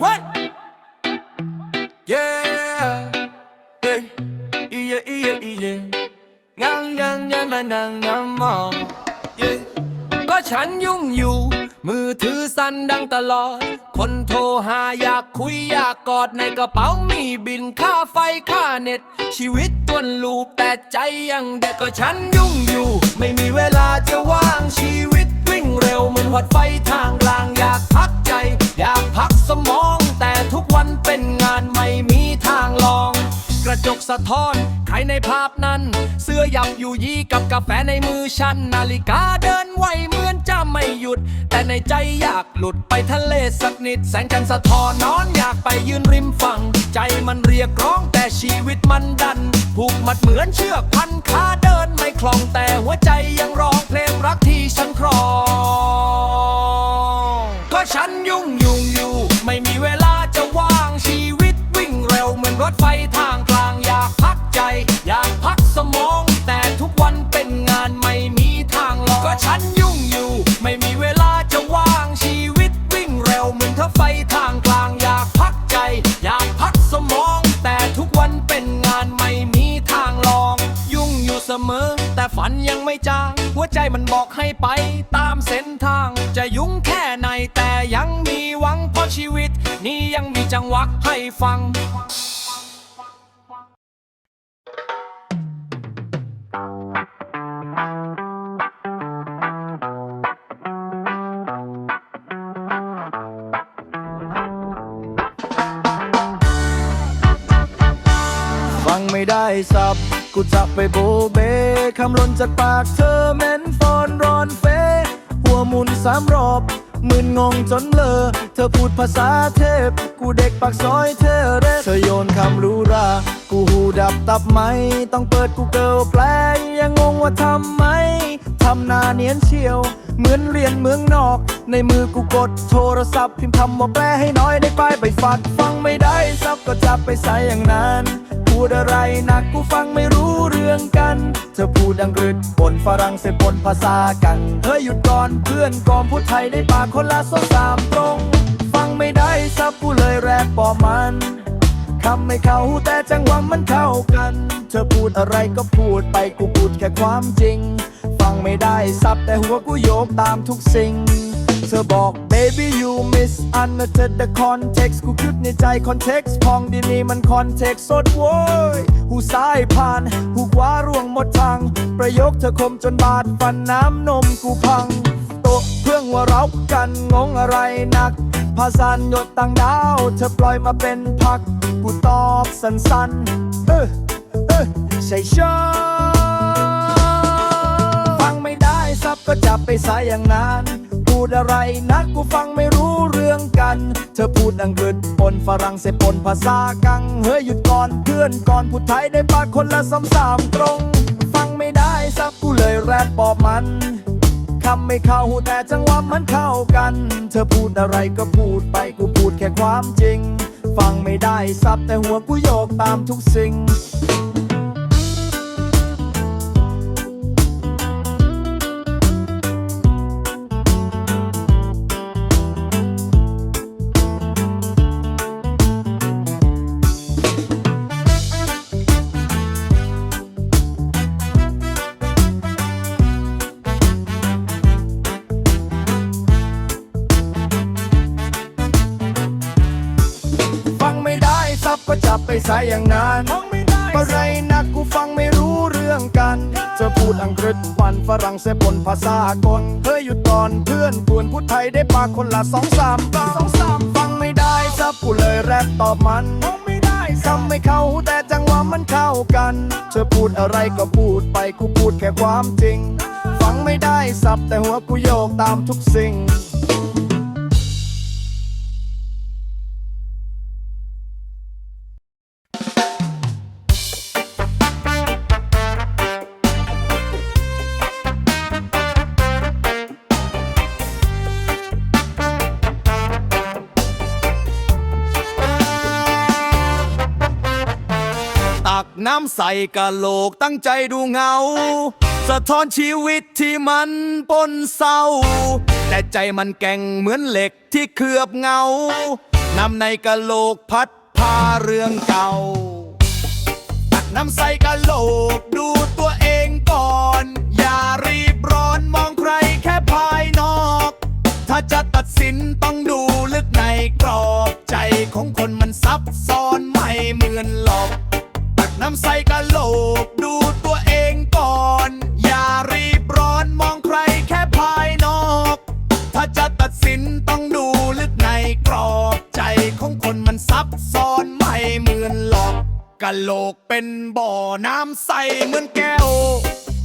What? Yeah. Hey. Yeah, yeah, yeah. Ngang, ngang, ngang, ngang, ngang, ngang, ngang. Yeah. ก็ฉันยุ่งอยู่ มือถือสั่นดังตลอด คนโทรหาอยากคุยอยากกอดในกระเป๋ามีบินค่าไฟค่าเน็ต ชีวิตตวนลูปแต่ใจยังเด็กก็ฉันยุ่งอยู่ ไม่มีเวลาจะว่างชีวิตวิ่งเร็วเหมือนหอดไฟทางกลางอยากพักใจ อยากพักสมอง แต่ทุกวันเป็นงานไม่มีทางลอง กระจกสะท้อน ใครในภาพนั้น เสื้อยับอยู่ยีกับกาแฟในมือฉัน นาฬิกาเดินไวเหมือนจะไม่หยุด แต่ในใจอยากหลุดไปทะเลสักนิด แสงจันทร์สะท้อนนอนอยากไปยืนริมฝั่ง ใจมันเรียกร้องแต่ชีวิตมันดัน ผูกมัดเหมือนเชือกพันขาเดินไม่คล่องแต่หัวใจยังร้องเพลงรักที่ฉันครอง ยุ่งยุ่งอยู่ ไม่มีเวลาจะว่างชีวิตวิ่งเร็วเหมือนรถไฟทางกลางอยากพักใจ อยากพักสมอง แต่ทุกวันเป็นงานไม่มีทางลองก็ฉันยุ่งอยู่ ไม่มีเวลาจะว่างชีวิตวิ่งเร็วเหมือนรถไฟทางกลางอยากพักใจ อยากพักสมอง แต่ทุกวันเป็นงานไม่มีทางลอง ยุ่งอยู่เสมอ แต่ฝันยังไม่จางหัวใจมันบอกให้ไปตาม ชีวิต นี้ยังมีจังหวะให้ฟัง ฟังไม่ได้สับ กูจะไปโบเบคำล่นจากปากเธอเหม้นฟอนรอนเฟหัวหมุนสามรอ งงจนเลอ เธอพูดภาษาเทพ กูเด็กปากซอยเธอเรเธอโยนคำรู้รา กูหูดับตับไหม ต้องเปิดกูเกิลแปลยังงงว่าทำไม ทำหนาเนียนเชียว เหมือนเรียนเมืองนอก ในมือกูกดโทรศัพท์พิมพ์คำว่าแปลให้น้อยได้ไปไปฟัดฟังไม่ได้ซับก็จับไปใส่อย่างนั้น พูดอะไรนักกูฟังไม่รู้เรื่องกัน เธอพูดอังกฤษปนฝรั่งเศสปนภาษากันเฮ้ยหยุดก่อนเพื่อนก่อนพูดไทยได้ปากคนละสองสามตรง ฟังไม่ได้ซับกูเลยแรปปอมันคำไม่เข้าแต่จังหวะมันเข้ากัน เธอพูดอะไรก็พูดไปกูพูดแค่ความจริง ฟังไม่ได้ซับแต่หัวกูโยกตามทุกสิ่ง เธอบอก baby you miss understood the context กูคิดในใจ context พองดีนี่มัน context สดโว้ยหูซ้ายผ่าน หูขวาร่วงหมดทาง ประโยคเธอคมจนบาดฟันน้ำนมกูพังโตะเพื่องว่าเรากันงงอะไรนักภาษานหยดต่างดาว เธอปล่อยมาเป็นพัก กูตอบสั้นๆ เออเออใช่ชอฟังไม่ได้ซับก็จับไปใส่อย่างนั้น พูดอะไรนักกูฟังไม่รู้เรื่องกัน เธอพูดอังกฤษปนฝรั่งเศสปนภาษากัง เฮ้ยหยุดก่อนเพื่อนก่อนพูดไทยได้ปากคนละสองสามตรง ฟังไม่ได้ซับกูเลยแรปปอบมันคำไม่เข้าหูแต่จังหวะมันเข้ากัน เธอพูดอะไรก็พูดไปกูพูดแค่ความจริง ฟังไม่ได้ซับแต่หัวกูโยกตามทุกสิ่ง จับไปใส่อย่างนั้นอะไรนักกูฟังไม่รู้เรื่องกันเธอพูดอังกฤษวันฝรั่งเศสปนภาษากลเฮ้ยหยุดก่อนเพื่อนกวนพูดไทยได้ปากคนละสองสามสองสามฟังไม่ได้ซับกูเลยแรปตอบมันไม่ได้คำไม่เข้าหูแต่จังหวะมันเข้ากัน เธอพูดอะไรก็พูดไปกูพูดแค่ความจริง ฟังไม่ได้ซับแต่หัวกูโยกตามทุกสิ่ง น้ำใส่กะโหลกตั้งใจดูเงา สะท้อนชีวิตที่มันปนเศร้า แต่ใจมันแก่งเหมือนเหล็กที่เคลือบเงานำในกะโหลกพัดพาเรื่องเก่าตักน้ำใส่กะโหลกดูตัวเองก่อน อย่ารีบร้อนมองใครแค่ภายนอก ถ้าจะตัดสินต้องดูลึกในกรอบ ใจของคนมันซับซ้อนไม่เหมือนหลอก น้ำใสกะโหลกดูตัวเองก่อน อย่ารีบร้อนมองใครแค่ภายนอก ถ้าจะตัดสินต้องดูลึกในกรอบใจของคนมันซับซ้อนไม่เหมือนหลอกกะโหลกเป็นบ่อน้ำใสเหมือนแก้ว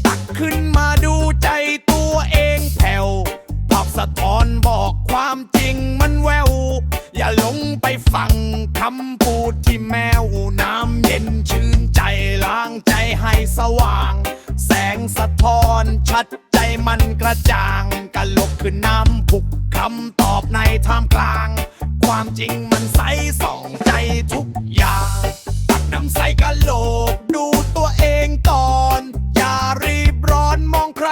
ตักขึ้นมาดูใจตัวเองแผ่วภาพสะท้อนบอกความจริงมันแวว อย่าหลงไปฟังคำพูดที่แมวน้ำเย็นชื่นใจล้างใจให้สว่าง แสงสะท้อนชัดใจมันกระจ่างกะลกคือน้ำผุกคำตอบในท่ามกลาง ความจริงมันใสส่องใจทุกอย่างตักน้ำใสกะโหลกดูตัวเองก่อน อย่ารีบร้อนมองใคร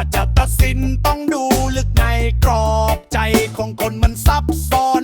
าจะตัดสินต้องดูลึกในกรอบใจของคนมันซับซ้อน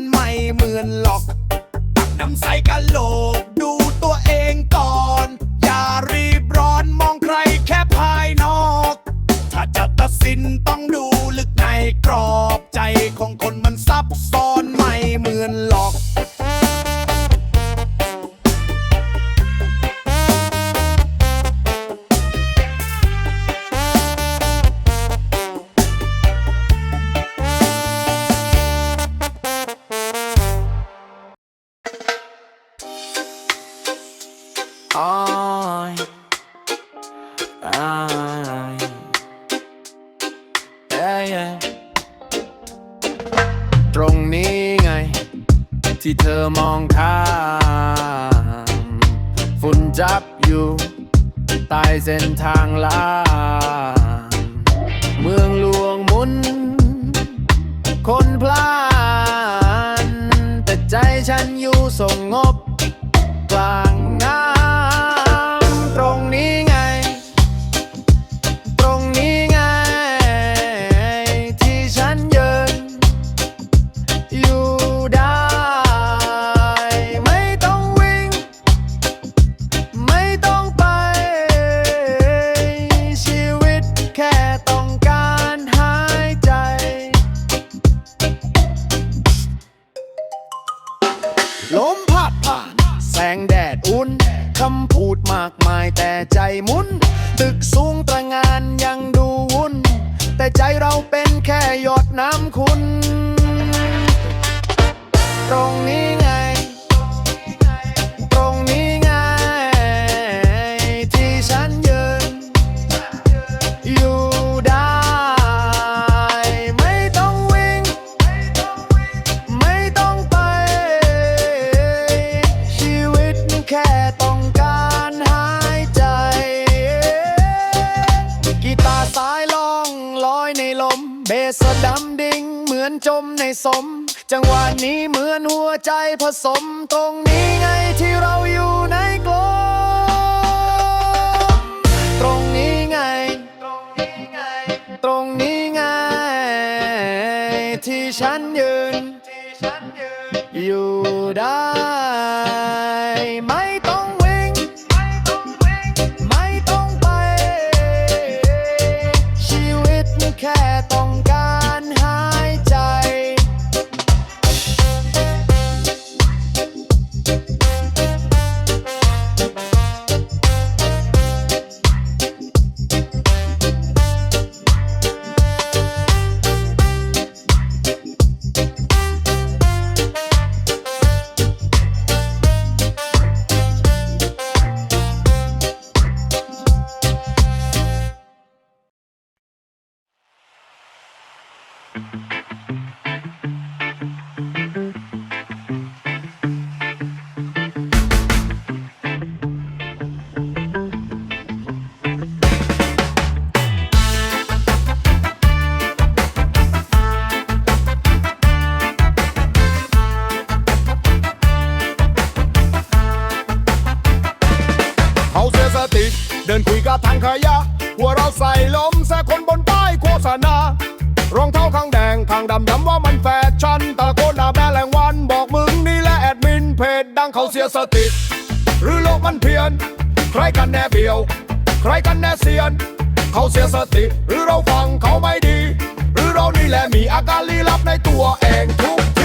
จับอยู่ใต้เส้นทางลางเมืองหลวงมุน คนพลาน แต่ใจฉันอยู่สงบก พูดมากมายแต่ใจมุน ตึกสูงตระงานยังดูวุ่น แต่ใจเราเป็นแค่หยดน้ำคุณ ตรงนี้ จังหวะนี้เหมือนหัวใจผสมตรงนี้ไงที่เราอยู่ในกลมตรงนี้ไง ตรงนี้ไง ที่ฉันยืน อยู่ได้ การลี้ลับในตัวเองทุก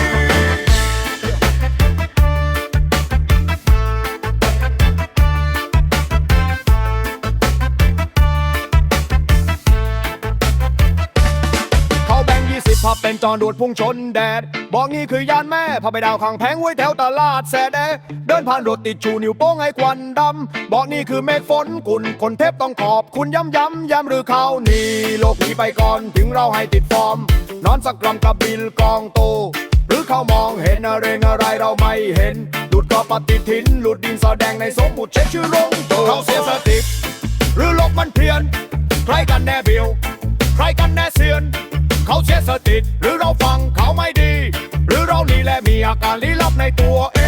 เป็นจอนดูดพุ่งชนแดด บอกงี้คือยานแม่พาไปดาวข้างแพงไว้แถวตลาดแสดเดินผ่านรถติดชูนิ้วโป้งให้ควันดำ บอกนี่คือเมฆฝนกุนคนเทพต้องขอบคุณย้ำย้ำย้ำหรือเขานี่โลกนี้ไปก่อนถึงเราให้ติดฟอร์ม นอนสักกรัมกับบิลกองโต หรือเขามองเห็นอะไรอะไรเราไม่เห็นหลุดก็ปฏิทินหลุดดินสอแดงในสมบุตรเช็คชื่อลงโตเขาเสียสติหรือโลกมันเพี้ยนใครกันแน่เบียวใครกันแน่เซียน เขาเสียสติหรือเราฟังเขาไม่ดี หรือเรานี่แหละมีอาการลี้ลับในตัวเอง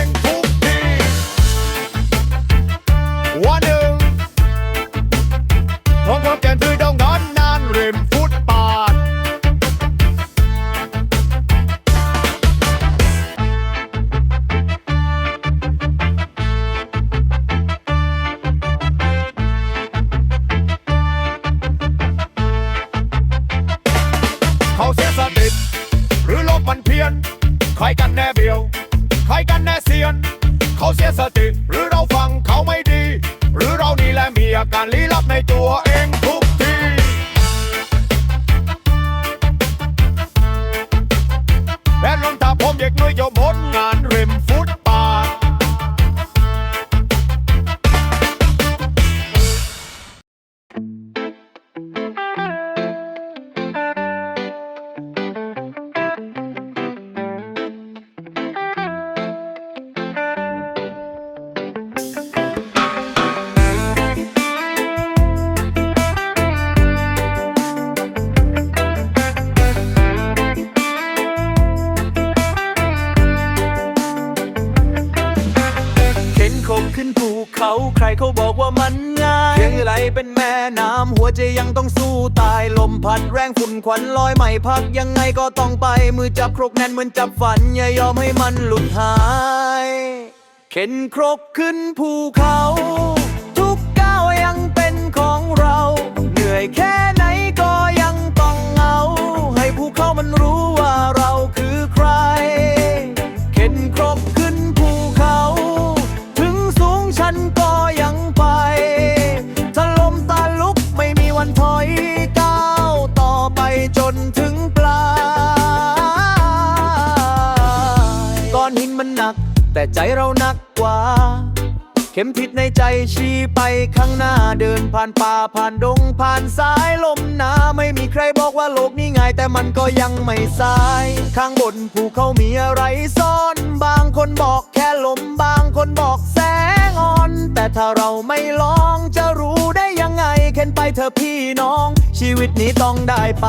จะยังต้องสู้ตายลมพัดแรงฝุ่นควันลอยไม่พักยังไงก็ต้องไป มือจับครกแน่นเหมือนจับฝัน อย่ายอมให้มันหลุดหาย เข็นครกขึ้นภูเขา ใจเรานักกว่า เข็มทิศในใจชี้ไปข้างหน้าเดินผ่านป่าผ่านดงผ่านสายลมหนาไม่มีใครบอกว่าโลกนี้ง่ายแต่มันก็ยังไม่สาย ข้างบนภูเขามีอะไรซ่อน บางคนบอกแค่ลมบางคนบอกแสงอ่อน แต่ถ้าเราไม่ลองจะรู้ได้ยังไง เข็นไปเถอพี่น้อง ชีวิตนี้ต้องได้ไป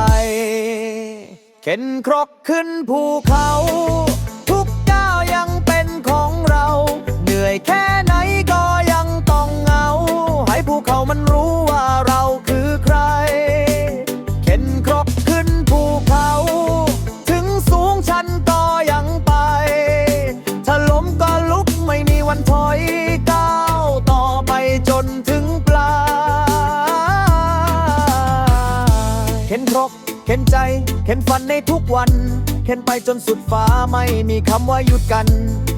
เข็นครกขึ้นภูเขา อยแค่ไหนก็ยังต้องเอาให้ภูเขามันรู้ว่าเราคือใคร เข็นครกขึ้นภูเขา ถึงสูงชันก็ยังไป ถ้าล้มก็ลุกไม่มีวันถอยก้าวต่อไปจนถึงปลายเข็นครกเข็นใจ เข็นฟันในทุกวัน เข็นไปจนสุดฟ้าไม่มีคำว่าหยุดกัน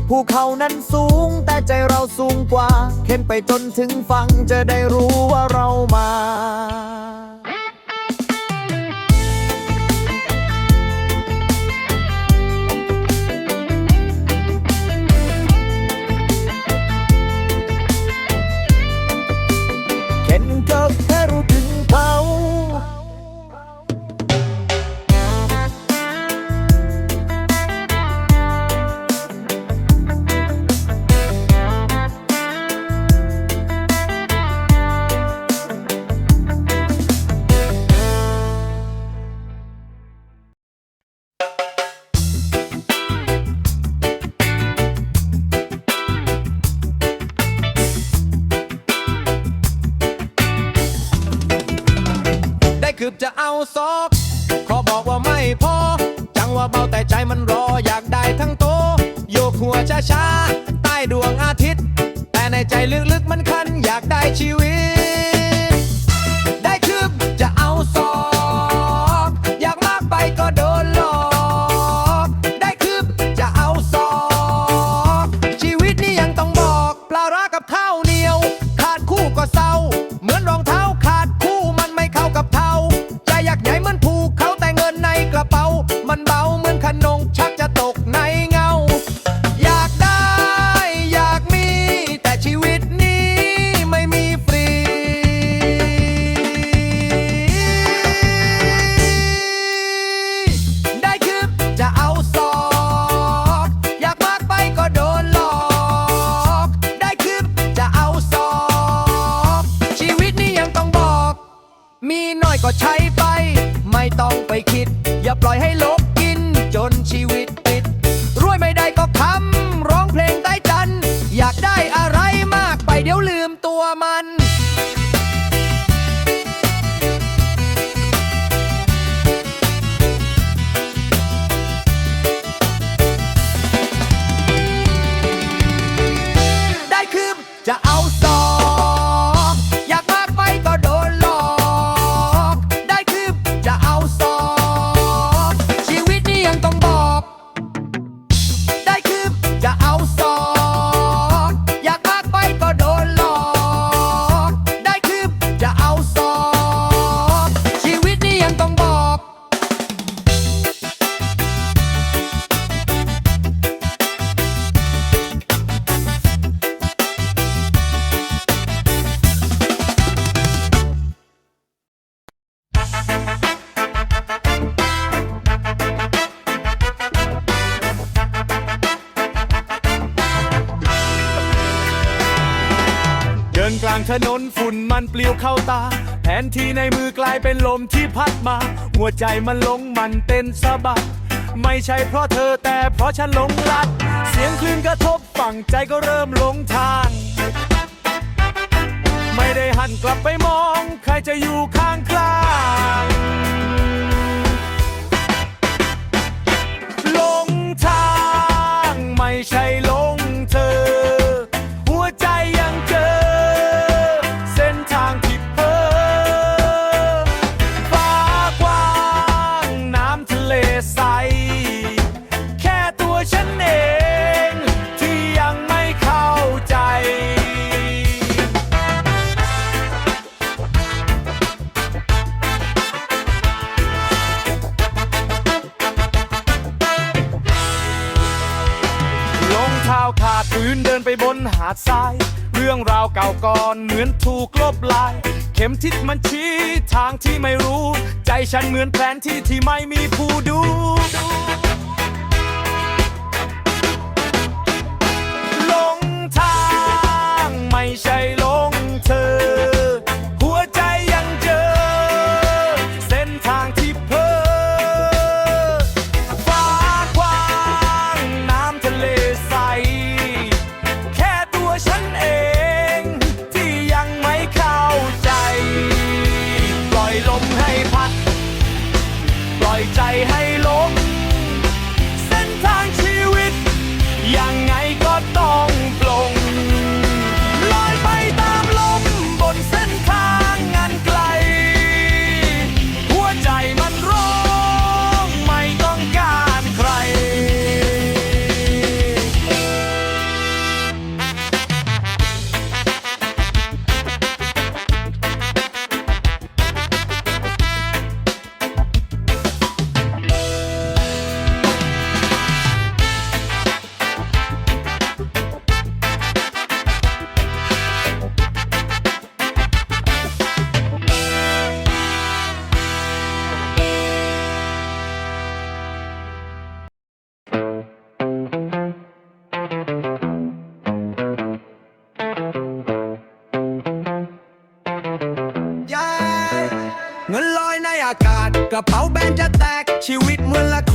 ภูเขานั้นสูงแต่ใจเราสูงกว่า เข็นไปจนถึงฝั่งจะได้รู้ว่าเรามา ว่าเบาแต่ใจมันรออยากได้ทั้งโต โยกหัวช้าๆใต้ดวงอาทิตย์ แต่ในใจลึกๆมันคันอยากได้ชีวิต วใจมันลงมันเต้นสะบัด ไม่ใช่เพราะเธอแต่เพราะฉันหลงรัก เสียงคลื่นกระทบฝั่งใจก็เริ่มหลงทาง ไม่ได้หันกลับไปมอง ใครจะอยู่ข้างใคร มันชี้ทางที่ไม่รู้ ใจฉันเหมือนแผนที่ที่ไม่มีผู้ดู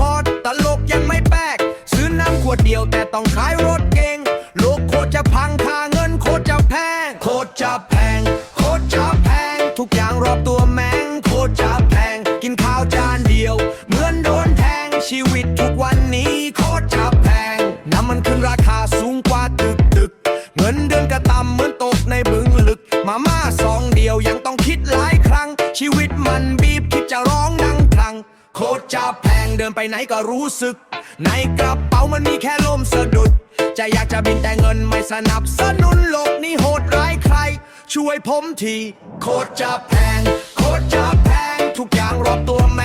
คอร์ดตลกยังไม่แปลก ซื้อน้ำขวดเดียวแต่ต้องขายรถ ไปไหนก็รู้สึก ในกระเป๋ามันมีแค่ลมสะดุด จะอยากจะบินแต่เงินไม่สนับสนุนโลกนี้โหดร้ายใคร ช่วยผมที โคตรจะแพง โคตรจะแพง ทุกอย่างรอบตัวม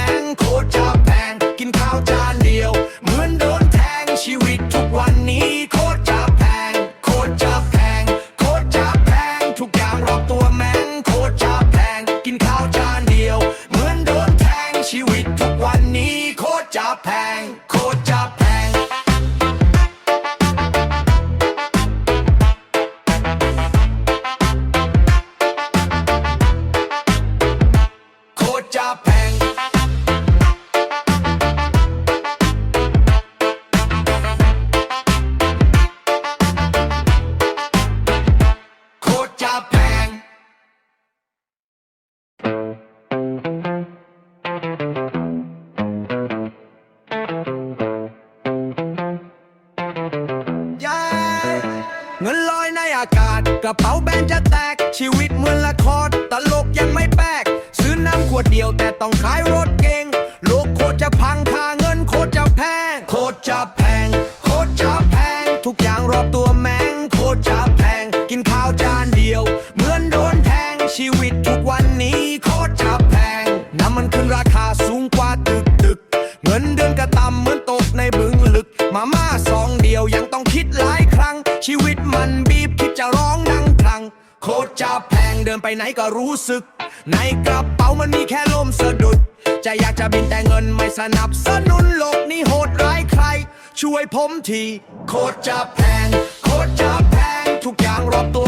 อากาศ กระเป๋าแบนจะแตก ชีวิตเหมือนละครตลกยังไม่แปลก ซื้อน้ำขวดเดียวแต่ต้องขายรถเก่งโลกโคตรจะพังค่าเงินโคตรจะแพง โคตรจะแพง โคตรจะแพง ทุกอย่างรอบตัวแมงโคตรจะแพง กินข้าวจานเดียว เหมือนโดนแทงชีวิตทุกวันนี้โคตรจะแพง น้ำมันขึ้นราคาสูงกว่าตึกตึกเงินเดือนกระต่ำเหมือนตกในบึงลึก มาม่าซองเดียวยังต้องคิดหลายครั้ง ชีวิตมันบี ไปไหนก็รู้สึก ในกระเป๋ามันมีแค่ลมสะดุด จะอยากจะบินแต่เงินไม่สนับสนุนโลกนี้โหดร้ายใคร ช่วยผมที โคตรจะแพง โคตรจะแพง ทุกอย่างรอบตัว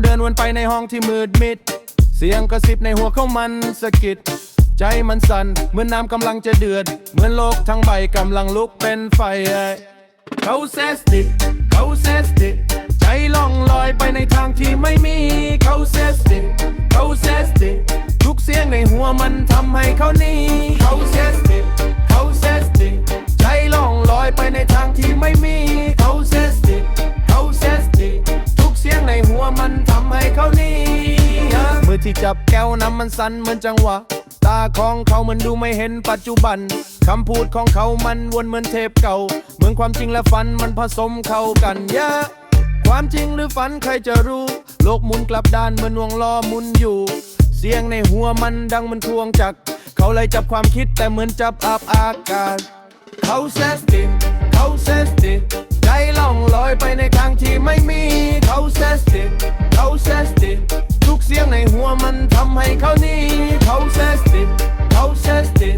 เขาเดินวนไปในห้องที่มืดมิด เสียงกระซิบในหัวเขามันสะกิด ใจมันสั่นเหมือนน้ำกำลังจะเดือด เหมือนโลกทั้งใบกำลังลุกเป็นไฟ เขาเซสติเขาเซสติใจล่องลอยไปในทางที่ไม่มี เขาเซสติเขาเซสติทุกเสียงในหัวมันทำให้เขาหนีเขาเซสติเขาเซสติใจล่องลอยไปในทางที่ไม่มี เขานีมือที่จับแก้วน้ำมันสั่นเหมือนจังหวะ ตาของเขามันดูไม่เห็นปัจจุบัน คำพูดของเขามันวนเหมือนเทปเก่า เหมือนความจริงและฝันมันผสมเข้ากันเยอะความจริงหรือฝันใครจะรู้ โลกหมุนกลับด้านเหมือนวงล้อหมุนอยู่ เสียงในหัวมันดังเหมันทวงจัก เขาเลยจับความคิดแต่เหมือนจับอาบอากาศ เขาเซสติเขาเซสติใจล่องลอยไปในทางที่ไม่มีเขาเซสติเขาเซสติทุกเสียงในหัวมันทำให้เขานี้เขาเซสติเขาเซสติ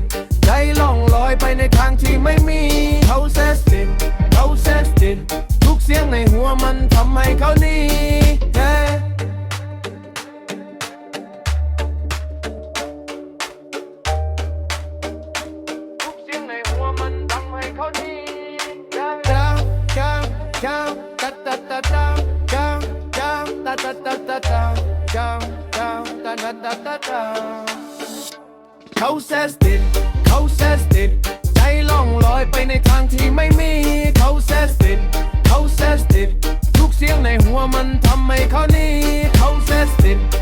ใจล่องลอยไปในทางที่ไม่มีเขาเซสติเขาเซสติทุกเสียงในหัวมันทำให้เขานี้ yeah าตาตาตาดาวดาวดาวตาตาตาตาดาวเขาเซสติดเขาเซสติดใจล่องลอยไปในทางที่ไม่มีเขาเซสติดเขาเซสติดทุกเสียงในหัวมันทำให้เขานีเขาเสติดเขาเซสติด